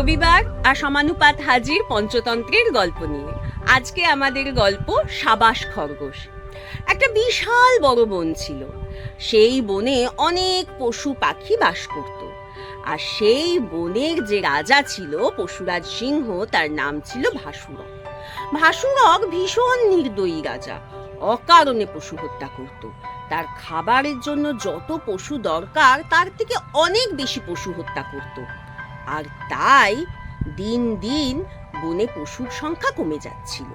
রবিবার আর সমানুপাত হাজির পঞ্চতন্ত্রের গল্প নিয়ে। আজকে আমাদের গল্প সাবাস খরগোশ। একটা বিশাল বড় বন ছিল। সেই বনে অনেক পশু পাখি বাস করত। আর সেই বনের যে রাজা ছিল, পশুরাজ সিংহ, তার নাম ছিল ভাসুরক। ভাসুরক ভীষণ নির্দয়ী রাজা। অকারণে পশু হত্যা করত। তার খাবারের জন্য যত পশু দরকার, তার থেকে অনেক বেশি পশু হত্যা করত। আর তাই দিন দিন বনে পশুর সংখ্যা কমে যাচ্ছিল।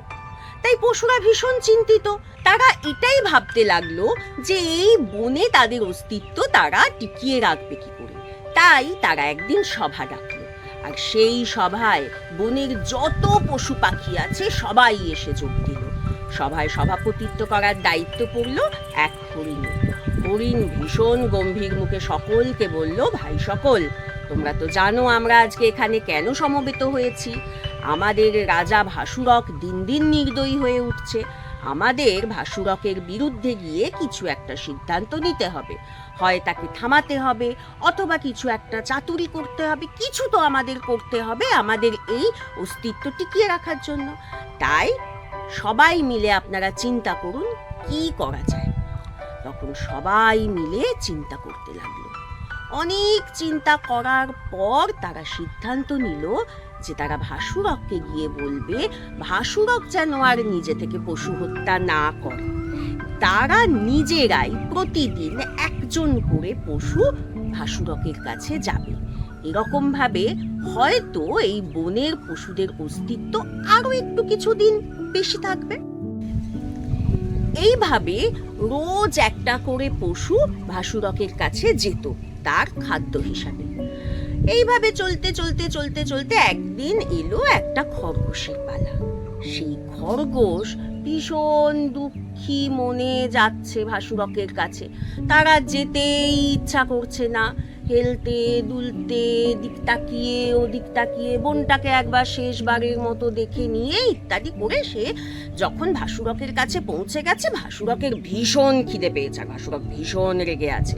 তাই পশুরা ভীষণ চিন্তিত। তারা এটাই ভাবতে লাগল যে এই বনে তাদের অস্তিত্ব তারা টিকিয়ে রাখবে কি করে। তাই তারা একদিন সভা ডাকলো। আর সেই সভায় বনের যত পশু পাখি আছে সবাই এসে যোগ দিল। সভায় সভাপতিত্ব করার দায়িত্ব পড়ল এক হরিণের হরিণ ভীষণ গম্ভীর মুখে সকলকে বলল, ভাই সকল তোমরা তো জানো আমরা আজকে এখানে কেন সমবেত হয়েছি। আমাদের রাজা ভাসুরক দিন দিন নির্দয়ী হয়ে উঠছে। আমাদের ভাসুরকের বিরুদ্ধে গিয়ে কিছু একটা সিদ্ধান্ত নিতে হবে। হয় তাকে থামাতে হবে, অথবা কিছু একটা চাতুরি করতে হবে, কিছু তো আমাদের করতে হবে আমাদের এই অস্তিত্ব টিকিয়ে রাখার জন্য। তাই সবাই মিলে আপনারা চিন্তা করুন, কি করা যায়? তখন সবাই মিলে চিন্তা করতে লাগল। অনেক চিন্তা করার পর তারা সিদ্ধান্ত নিল যে তারা ভাসুরককে গিয়ে বলবে, ভাসুরক যেন আর নিজে থেকে পশু হত্যা না করে। তারা নিজেরাই প্রতিদিন একজন করে পশু ভাসুরকের কাছে যাবে। এরকম ভাবে হয়তো এই বনের পশুদের অস্তিত্ব আরও একটু কিছুদিন বেশি থাকবে। এইভাবে রোজ একটা করে পশু ভাসুরকের কাছে যেত। তার খাদ্য হিসাবে। এইভাবে চলতে চলতে চলতে চলতে একদিন এলো একটা খরগোশের পালা। সেই খরগোশ ভীষণ দুঃখী মনে যাচ্ছে ভাসুরকের কাছে। তারা যেতেই ইচ্ছা করছে না। হেলতে দুলতে, দিক তাকিয়ে, ওদিক তাকিয়ে বোনটাকে একবার শেষবারের মতো দেখে নিয়ে ইত্যাদি করে সে যখন ভাসুরকের কাছে পৌঁছে গেছে, ভাসুরকের ভীষণ খিদে পেয়েছে ভাসুরক ভীষণ রেগে আছে।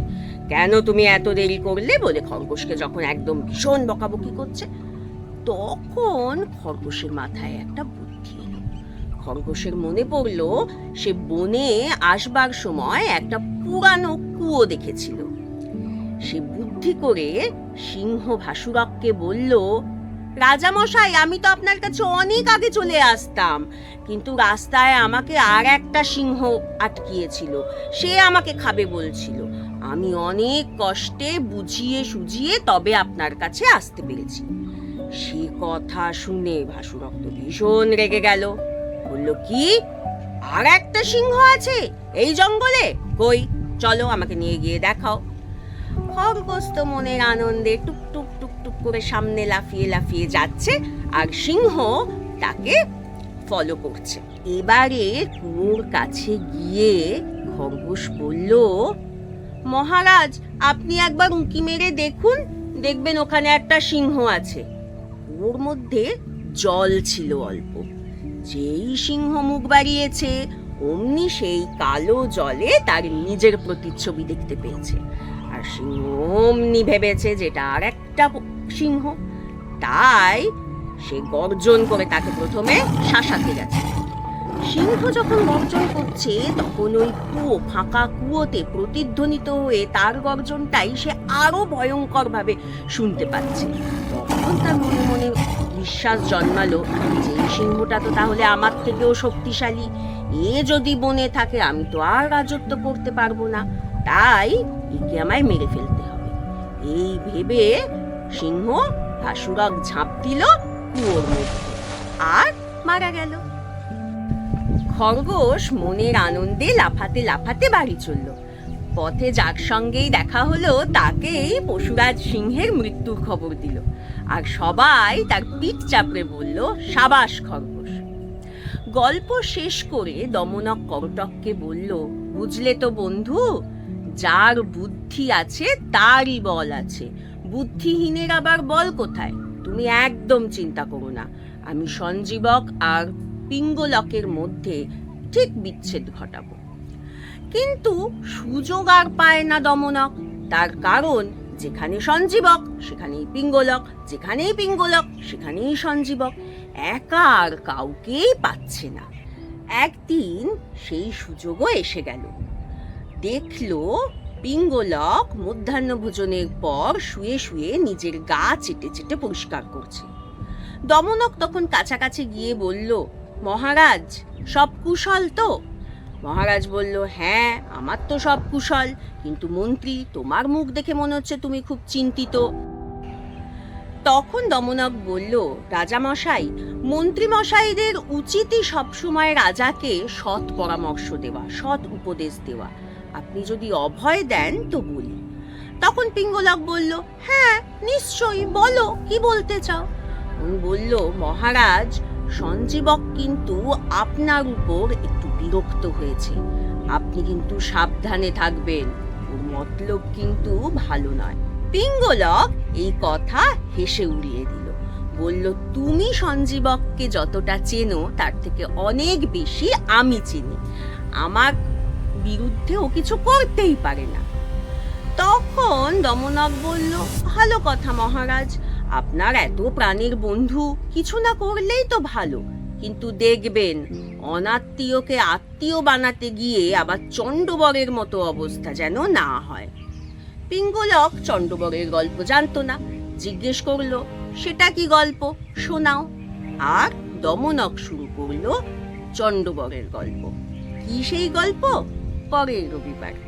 কেন তুমি এত দেরি করলে? বলে খরগোশকে যখন একদম ভীষণ বকাবকি করছে, তখন খরগোশের মাথায় একটা বুদ্ধি এলো। খরগোশের মনে পড়ল, সে বনে আসবার সময় একটা পুরানো কুয়ো দেখেছিল। সে বুদ্ধি করে সিংহ ভাসুরককে বলল, রাজামশাই, আমি তো আপনার কাছে অনেক আগে চলে আসতাম, কিন্তু রাস্তায় আমাকে আর একটা সিংহ আটকিয়েছিল। সে আমাকে খাবে বলছিল। আমি অনেক কষ্টে বুঝিয়ে সুঝিয়ে তবে আপনার কাছে আসতে পেরেছি। সে কথা শুনে ভাসুরক তো ভীষণ রেগে গেল। বলল, কি? আর একটা সিংহ আছে? এই জঙ্গলে? কই? চলো আমাকে নিয়ে গিয়ে দেখাও। খরগোশ তো মনের আনন্দে টুক টুক টুক টুক করে সামনে লাফিয়ে লাফিয়ে যাচ্ছে আর সিংহ তাকে ফলো করছে। এবারে কুয়োর কাছে গিয়ে খরগোশ বলল, মহারাজ, আপনি একবার উঁকি মেরে দেখুন, দেখবেন ওখানে একটা সিংহ আছে। কুয়োর মধ্যে জল ছিল অল্প। যেই সিংহ মুখ বাড়িয়েছে, অমনি সেই কালো জলে তার নিজের প্রতিচ্ছবি দেখতে পেয়েছে। আর সিংহ অমনি ভেবেছে যেটা আর একটা সিংহ। তাই সে গর্জন করে তাকে প্রথমে শাসাতে গেছে। সিংহ যখন গর্জন করছে, তখন ওই কুয়ো, ফাঁকা কুয়োতে প্রতিধ্বনিত হয়ে তার গর্জনটাই সে আরও ভয়ঙ্কর ভাবে শুনতে পাচ্ছে। তখন তার মনে মনে বিশ্বাস জন্মালো যে সিংহটা তো তাহলে আমার থেকেও শক্তিশালী। এ যদি বনে থাকে, আমি তো আর রাজত্ব করতে পারব না। তাই একে আমায় মেরে ফেলতে হবে। এই ভেবে সিংহ ভাসুরক ঝাঁপ দিল কুয়োর মধ্যে আর মারা গেল। খরগোশ মনের আনন্দে লাফাতে লাফাতে বাড়ি চলল। পথে যার সঙ্গেই দেখা হলো, তাকেই পশুরাজ সিংহের মৃত্যুর খবর দিল। আর সবাই তার পিঠ চাপড়ে বলল, সাবাস খরগোশ। গল্প শেষ করে দমনক করটককে বলল, বুঝলে তো বন্ধু যার বুদ্ধি আছে, তারই বল আছে। বুদ্ধিহীনের আবার বল কোথায়? তুমি একদম চিন্তা করো না। আমি সঞ্জীবক আর পিঙ্গলকের মধ্যে ঠিক বিচ্ছেদ ঘটাবো। কিন্তু সুযোগ আর পায় না দমনক। তার কারণ, যেখানে সঞ্জীবক, সেখানেই পিঙ্গলক, যেখানেই পিঙ্গলক, সেখানেই সঞ্জীবক। একা আর কাউকেই পাচ্ছে না। একদিন সেই সুযোগও এসে গেল। দেখল পিঙ্গলক মধ্যাহ্ন ভোজনের পর শুয়ে শুয়ে নিজের গা চেটে চেটে পরিষ্কার করছে। দমনক তখন কাছাকাছি গিয়ে বলল, মহারাজ, সব কুশল তো? মহারাজ বলল হ্যাঁ আমার তো সব কুশল, কিন্তু মন্ত্রী, তোমার মুখ দেখে মনে হচ্ছে তুমি খুব চিন্তিত। তখন দমনক বলল, রাজামশাই, মন্ত্রীমশাইদের উচিতই সবসময় রাজাকে সৎ পরামর্শ দেওয়া, সৎ উপদেশ দেওয়া। আপনি যদি অভয় দেন তো বলি। তখন পিঙ্গলক বলল হ্যাঁ নিশ্চয়ই, বলো, কি বলতে চাও? উনি বলল, মহারাজ, সঞ্জীবক কিন্তু আপনার উপর একটু বিরক্ত হয়েছে। আপনি কিন্তু সাবধানে থাকবেন। ওর মতলব কিন্তু ভালো নয়। পিঙ্গলক এই কথা হেসে উড়িয়ে দিল। বলল, তুমি সঞ্জীবককে যতটা চেনো, তার থেকে অনেক বেশি আমি চিনি। আমার বিরুদ্ধে ও কিছু করতেই পারে না। তখন দমনক বলল, ভালো কথা মহারাজ, আপনার এত প্রাণের বন্ধু, কিছু না করলেই তো ভালো। কিন্তু দেখবেন, অনাত্মীয়কে আত্মীয় বানাতে গিয়ে আবার চণ্ডবরের মতো অবস্থা যেন না হয়। পিঙ্গলক চণ্ডবরের গল্প জানতো না, জিজ্ঞেস করল, সেটা কি গল্প? শোনাও। আর দমনক শুরু করল, চণ্ডবরের গল্প। কি সেই গল্প? পরের রবিবার